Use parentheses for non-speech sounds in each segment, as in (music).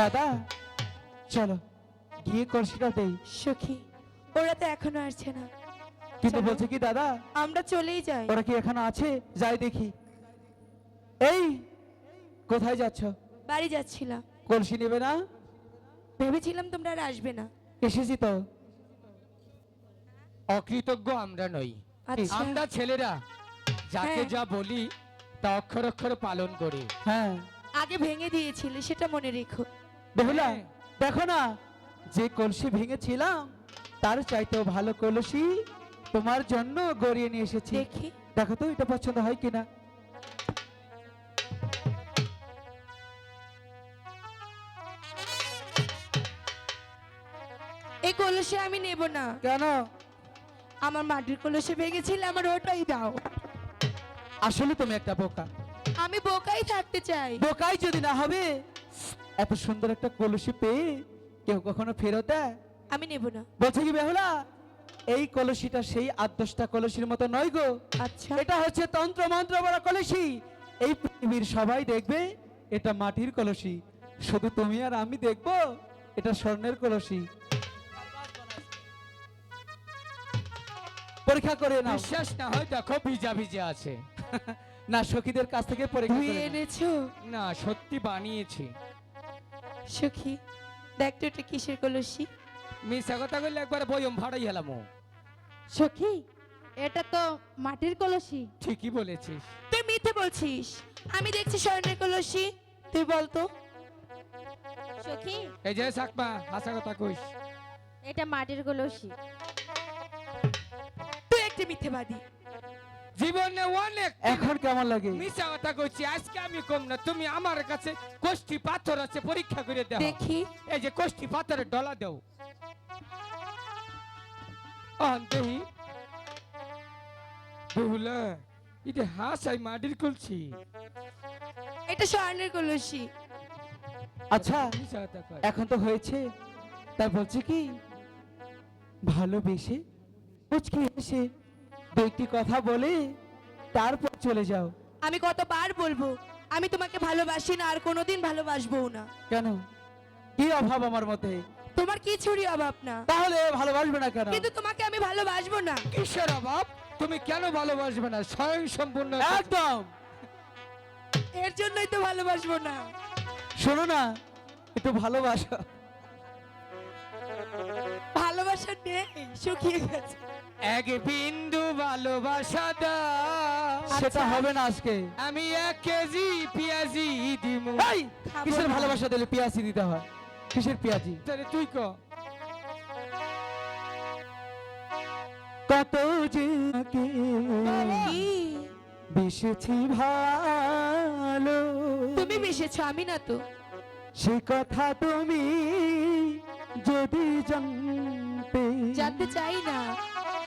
দাদা চলো গিয়ে কলসিটা দেই। সখী ওরা তো এখনও আসছে না। কিন্তু বলছে কি দাদা? আমরা চলেই যাই। ওরা কি এখনও আছে? যাই দেখি। এই কোথায় যাচ্ছ? বাড়ি যাচ্ছিলাম। কলসি নেবে না? ভেবেছিলাম তোমরা আর আসবে না। এসেছি তো। অকৃতজ্ঞ আমরা নই। আচ্ছা। আমরা ছেলেরা যাকে হ্যাঁ। যা বলি তা অক্ষর অক্ষর পালন করি। হ্যাঁ। আগে ভেঙে দিয়েছিলে সেটা মনে রেখো। বেহুলা হ্যাঁ। দেখো না যে কলসি ভেঙেছিলাম তার চাইতেও ভালো কলসি তোমার জন্য গড়িয়ে নিয়ে এসেছি। দেখি। দেখো তো এটা পছন্দ হয় কিনা? এই কলসে আমি নেব না। কেন? আমার মাটির কলসি ভেঙেছিলে আমার ওটাই দাও। আসলে তুমি একটা বোকা। আমি বোকাই থাকতে চাই। বোকাই যদি না হবে এত সুন্দর একটা কলসি পেয়ে কেউ কখনো ফেরত দেয়? আমি নেব না। বলছে কি বেহুলা? এই কলসিটা সেই আদর্শটা কলসির মতো নয় গো। আচ্ছা। এটা হচ্ছে তন্ত্র মন্ত্র বড় কলসি। এই পৃথিবীর সবাই দেখবে এটা মাটির কলসি। শুধু তুমি আর আমি দেখব এটা স্বর্ণের কলসি। পরীক্ষা করে না বিশ্বাস না হয় দেখো ভিজা ভিজা আছে। (laughs) না সখীদের কাছ থেকে পরীক্ষা এনেছো? না সত্যি বানিয়েছি। সখী দেখ তো এটা কিসের কলসি? মিশা কথা বললে একবার বয়ম ভাড়াই হেলাম। সখী এটা তো মাটির কলসি। ঠিকই বলেছিস। তুই মিথ্যে বলছিস। আমি দেখছি স্বর্ণের কলসি। তুই বলতো সখী। এই যে সাকমা হাসা কথা কইস। এটা মাটির কলসি। তুই একটা মিথ্যেবাদী। জীবনে অনেক এখন কেমন লাগে? মিশা কথা কইছি আজকে আমি কম না তুমি আমার কাছে কোষ্ঠী পাথর আছে পরীক্ষা করে দাও দেখি। এই যে কোষ্ঠী পাথরের ডলা দাও। আনতেই বহুলা এটা হাসাই মাটির কলছি এটা স্বর্ণের কলসি। আচ্ছা মিশা কথা কয়। এখন তো হয়েছে। তাই বলছে কি ভালোবেসে মুচকি এসে দু একটি কথা বলে তারপর চলে যাও। আমি কতবার বলব আমি তোমাকে ভালোবাসি না আর কোনোদিন ভালোবাসবো না। কেন? কি অভাব আমার মতে? তোমার কিছুরই অভাব না। তাহলে ভালোবাসবে না কেন? কিন্তু তোমাকে আমি ভালোবাসবো না। কিসের অভাব? তুমি কেন ভালোবাসবে না? স্বয়ং সম্পূর্ণ একদম। এর জন্যই তো ভালোবাসবো না। শোনো না একটু ভালোবাসা। ভালোবাসা নেই শুকিয়ে গেছে। এক বিন্দু ভালোবাসা দাও সেটা হবে না আজকে। আমি এক কেজি পেঁয়াজি দিমু। এই, কিসের না। ভালোবাসা দিলে পেঁয়াজি দিতে হয়? কিসের পেঁয়াজি? তাহলে তুই ক। কত যে ভালো। তুমি মিশেছো আমি না তো। সে কথা তুমি যদি জানতে। জানতে চাই না।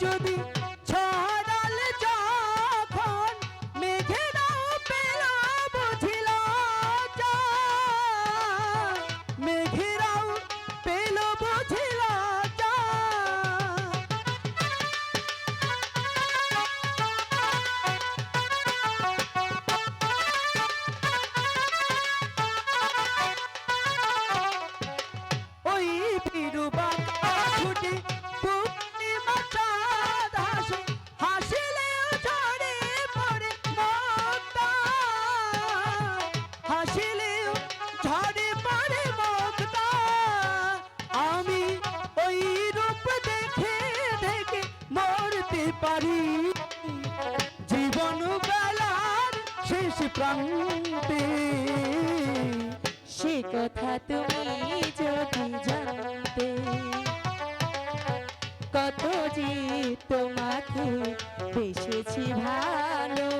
যদি প্রান্তে। সে কথা তুমি যদি জানতে, কত যে তোমাকে বেসেছি ভালো,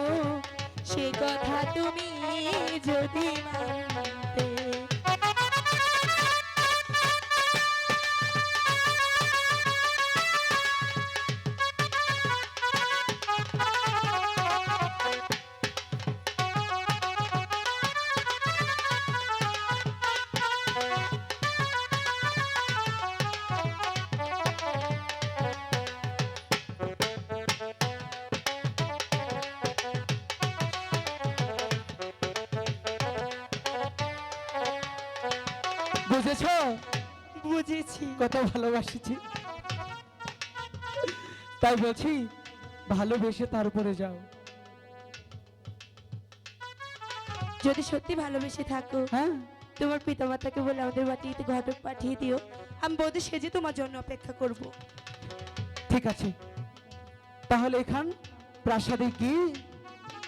সে কথা তুমি যদি মানতে বুঝেছ? বুঝেছি। কত ভালোবাসিছি। তাই বলছি ভালোবেসে তার উপরে যাও। যদি সত্যি ভালোবেসে থাকো হ্যাঁ? তোমার পিতামাতাকে বলে আমাদের বাড়িতে ঘটক পাঠিয়ে দিও। আমি বৌদি সেজে তোমার জন্য অপেক্ষা করব। ঠিক আছে। তাহলে এখান প্রাসাদে গিয়ে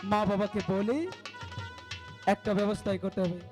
মা বাবাকে বলে একটা ব্যবস্থাই করতে হবে।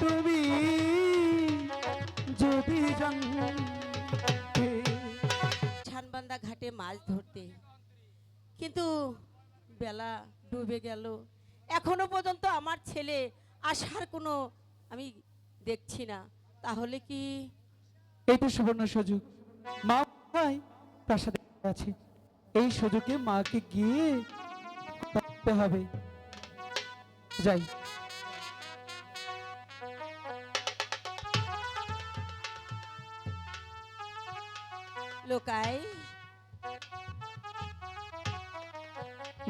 তুমি যদি ছানবান্দা ঘাটে মাছ ধরতে। কিন্তু বেলা ডুবে গেল। এখনও পর্যন্ত আমার ছেলে আসার কোনো আমি দেখছি না। তাহলে কি? এই তো সুবর্ণ সুযোগ। মা ভাই প্রাসাদে আছে। এই সুযোগে মাকে গিয়ে হবে। যাই। লোকাই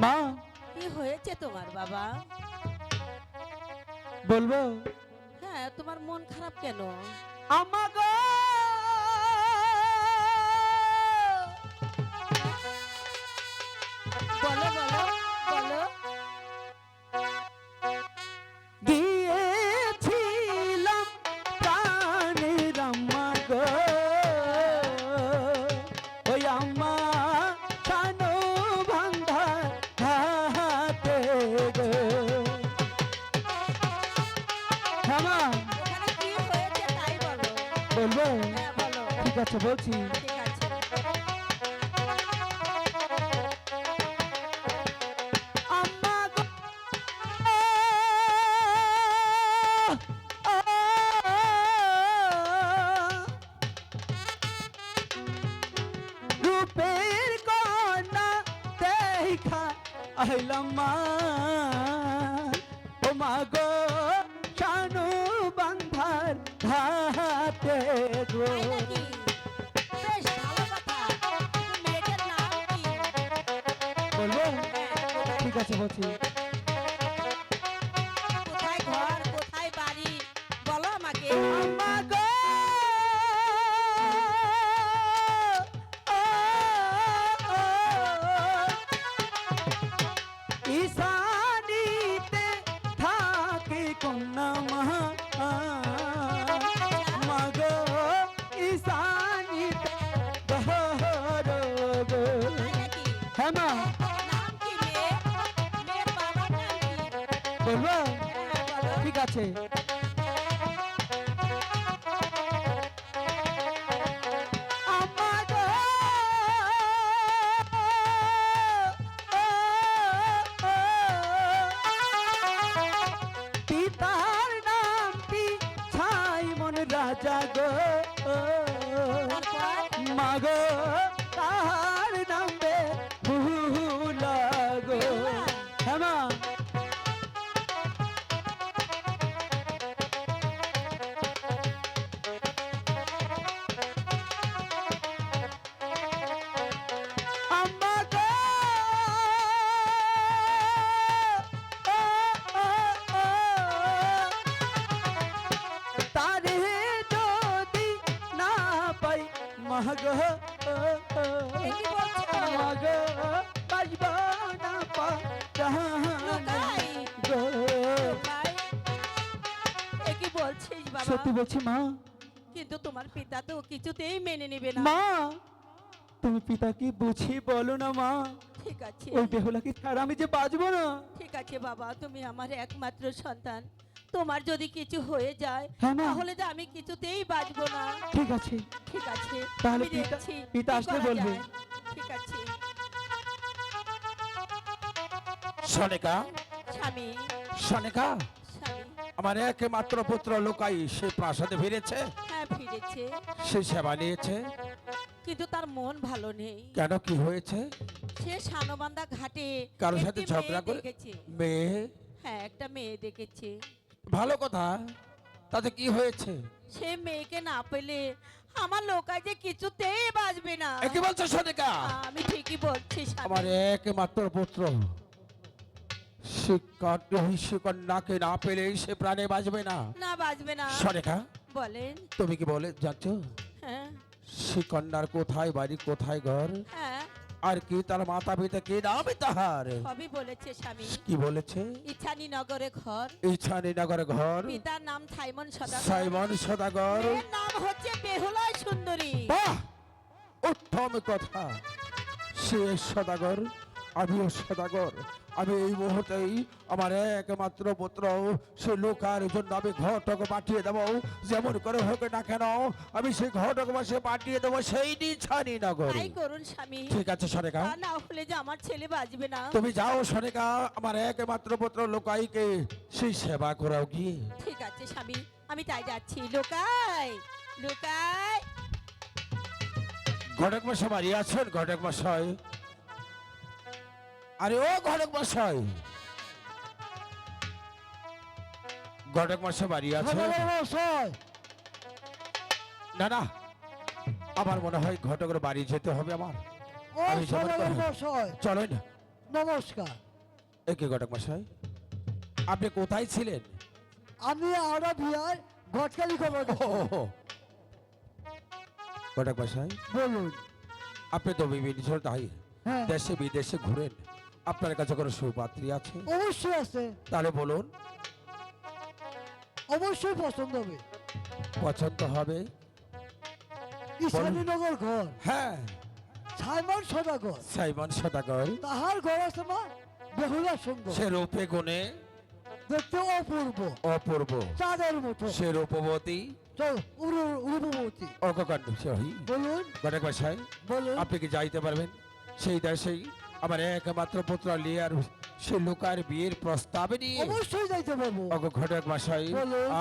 মা। কি হয়েছে তোমার বাবা? বলব? হ্যাঁ তোমার মন খারাপ কেন? আমাগো হ্যাঁ মা ওখানে কি হয়েছে তাই বলো। বলব? হ্যাঁ ঠিক আছে বলছি। গো। রূপের কন্যা দেখা আইলাম মা। কি? বলব? গো ঠিক আছে বলছি। রাজা গো মা মাগো? মাগো বাজব না কি বলছিস বাবা? সত্যি বলছি মা। কিন্তু তোমার পিতা তো কিছুতেই মেনে নেবে না। মা তুমি পিতাকে বুঝিয়ে বলো না মা। ঠিক আছে। ওই বেহুলাকে ছাড়া আমি যে বাঁচবো না। ঠিক আছে বাবা তুমি আমার একমাত্র সন্তান। তোমার যদি কিছু হয়ে যায় হ্যাঁ, মা। তাহলে তো আমি কিছুতেই বাঁচবো না। ঠিক আছে। ঠিক আছে। তাহলে আমি পিতা- দেখছি পিতা আসলে করা বলবে। যায়। ঠিক আছে। সনিকা। স্বামী। সনিকা স্বামী। আমার একমাত্র পুত্র লোকাই সে প্রাসাদে ফিরেছে। হ্যাঁ ফিরেছে। সে সেবা নিয়েছে। কিন্তু তার মন ভালো নেই। কেন কি হয়েছে? সে সানবান্ধা ঘাটে কারোর একটি সাথে মেয়ে ঝগড়া করে দেখেছে। মেয়ে? হ্যাঁ একটা মেয়ে দেখেছে। ভালো কথা তাতে কি হয়েছে? সে মেয়েকে না পেলে আমার লোকায় যে কিছুতেই বাঁচবে না। এ কি বলছো সনিকা? আমি ঠিকই বলছি। আমার একমাত্র পুত্র। না পেলে সে প্রাণে বাঁচবে না। না বাঁচবে না। বলেন। তুমি কি বলে যাচ্ছ হ্যাঁ। কোথায় বাড়ি কোথায় ঘর? হ্যাঁ। আর কি তার মাতা পিতা কে নামে তাহার? সবই বলেছে স্বামী। কি বলেছে? ইছানি নগরে ঘর। ইছানি নগরে ঘর। পিতার নাম থাইমন সদাগর। সাইমন সদাগর। নাম হচ্ছে বেহুলায় সুন্দরী। বাহ! উত্তম কথা। সে সদাগর আমিও সদাগর। আমি এই মুহূর্তেই আমার একমাত্র পুত্র সে লোকার জন্য আমি ঘটক পাঠিয়ে দেবো। যেমন করে হোক না কেন আমি সেই ঘটক মাসে পাঠিয়ে দেবো সেই নিছানি নগর। তাই করুন স্বামী। ঠিক আছে সরেকা তা না হলে যে আমার ছেলে বাঁচবে না। তুমি যাও সরেকা আমার একমাত্র পুত্র লোকাইকে সেই সেবা করাও গিয়ে। ঠিক আছে স্বামী আমি তাই যাচ্ছি। লোকাই লোকাই। ঘটক মশাই বাড়ি আছেন ঘটক মশাই। আরে ও ঘটক মশাই। ঘটক মশাই বাড়ি আছেন? না না আমার মনে হয় ঘটকের বাড়ি যেতে হবে আমার। আমি যেমন নমস্কার। একে ঘটক মশাই? আপনি কোথায় ছিলেন? আমি আওড়া বিহার ঘটকালি খবর। ঘটক মশাই বলুন। আপনি তো বিভিন্ন তাই হ্যাঁ। দেশে বিদেশে ঘুরেন। আপনার কাছে কোনো সুপাত্রী আছে? অবশ্যই আছে। তাহলে বলুন। অবশ্যই পছন্দ হবে। পছন্দ হবে? ঈশানীনগর ঘর। হ্যাঁ। সাইমন সদাগর। সাইমন সদাগর। তাহার ঘর আছে মা বেহুলা সুন্দর সে রূপে গুণে দেখতে অপূর্ব। অপূর্ব। চাঁদের মতো। সে রূপবতী। রূপবতী অককাণ্ড সহি। বলুন। গণেক ভাষায় বলুন। আপনি কি যাইতে পারবেন? সেই দেশেই আমার একমাত্র পুত্র লিয়ার সে লোকার বিয়ের প্রস্তাবে নিয়ে। অবশ্যই যাইতে পারব। অগ ঘটক ভাষায়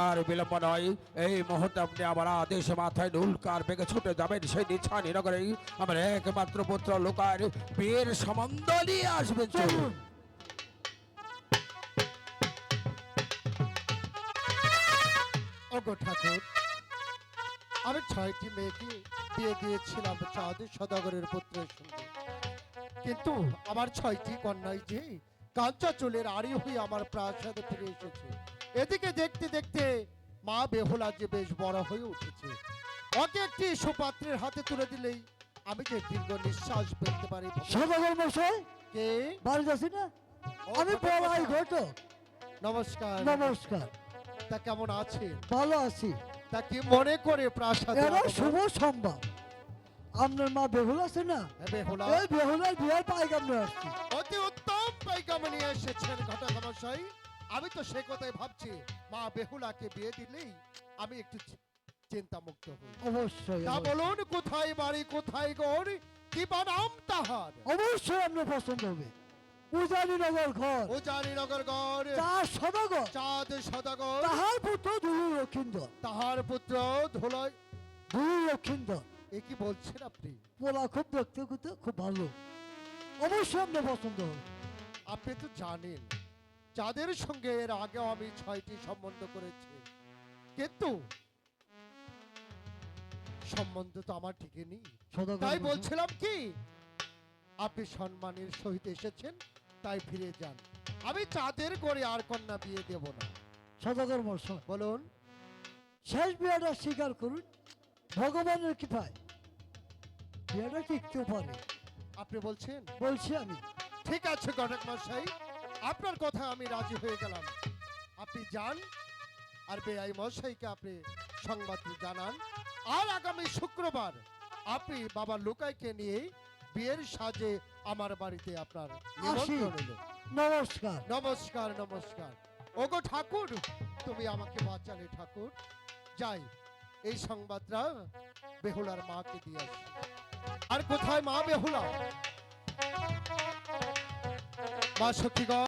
আর বিলম্ব নয় এই মুহূর্তে আপনি আমার আদেশ মাথায় নুলকার বেগে ছুটে যাবেন সেই নিছানি নগরে। আমার একমাত্র পুত্র লোকার বিয়ের সম্বন্ধ নিয়ে আসবেন চলুন। অগো ঠাকুর আমি ছয়টি মেয়েকে বিয়ে দিয়েছিলাম চাঁদ সদাগরের পুত্রের সঙ্গে। কিন্তু আমার ছয়টি কন্যাই যে কাঞ্চা চুলের আড়ি হয়ে আমার প্রাসাদে ফিরে এসেছে। এদিকে দেখতে দেখতে মা বেহুলা যে বেশ বড় হয়ে উঠেছে। ওকে একটি সুপাত্রের হাতে তুলে দিলেই আমি যে দীর্ঘ নিঃশ্বাস ফেলতে পারি সদাগর মশাই কে? বাড়ি যাচ্ছি না? আমি বলাই ঘটক নমস্কার। নমস্কার। তা কেমন আছে ভালো আছি। তা কি মনে করে প্রাসাদে? শুভ সম্ভব। আপনার মা বেহুলা আছে না? বেহুলা। এই বেহুলার বিয়ের পাইকাম নিয়ে আসছি। অতি উত্তম পাইকামে নিয়ে এসেছেন ঘটকামশাই আমি তো সে কথাই ভাবছি মা বেহুলাকে বিয়ে দিলেই আমি একটু চি- চিন্তামুক্ত হই। অবশ্যই তা বলুন কোথায় বাড়ি কোথায় ঘর কি বা নাম তাহার? অবশ্যই আপনার পছন্দ হবে। উজানি নগর ঘর। উজানিনগর গড় তার সদাগর। চাঁদ সদাগর। তাহার পুত্র দুলু লক্ষিন্দর। তাহার পুত্র ধুলয় দুলু লক্ষিন্দর। এ কি বলছেন আপনি? পোলা খুব দেখতে করতে খুব ভালো। অবশ্যই আপনার পছন্দ হবে। আপনি তো জানেন চাঁদের সঙ্গে এর আগেও আমি ছয়টি সম্বন্ধ করেছি কিন্তু সম্বন্ধ তো আমার ঠিকই নেই। তাই বলছিলাম কি আপনি সম্মানের সহিত এসেছেন তাই ফিরে যান। আমি চাঁদের করে আর কন্যা বিয়ে দেব না। সদাগর মশাই বলুন। শেষ বিয়েটা স্বীকার করুন ভগবানের কৃপায়। বিয়েটা টিকতেও পারে আপনি বলছেন? বলছি আমি। ঠিক আছে ঘটক মশাই। আপনার কথা আমি রাজি হয়ে গেলাম। আপনি যান আর বেআই মশাইকে আপনি সংবাদটি জানান। আর আগামী শুক্রবার আপনি বাবা লুকাইকে নিয়ে বিয়ের সাজে আমার বাড়িতে আপনার নমস্কার। নমস্কার নমস্কার। ওগো ঠাকুর তুমি আমাকে বাঁচালে ঠাকুর। যাই। এই সংবাদটা বেহুলার মাকে দিয়ে আর কোথায় মা বেহুলা? মা সখীগণ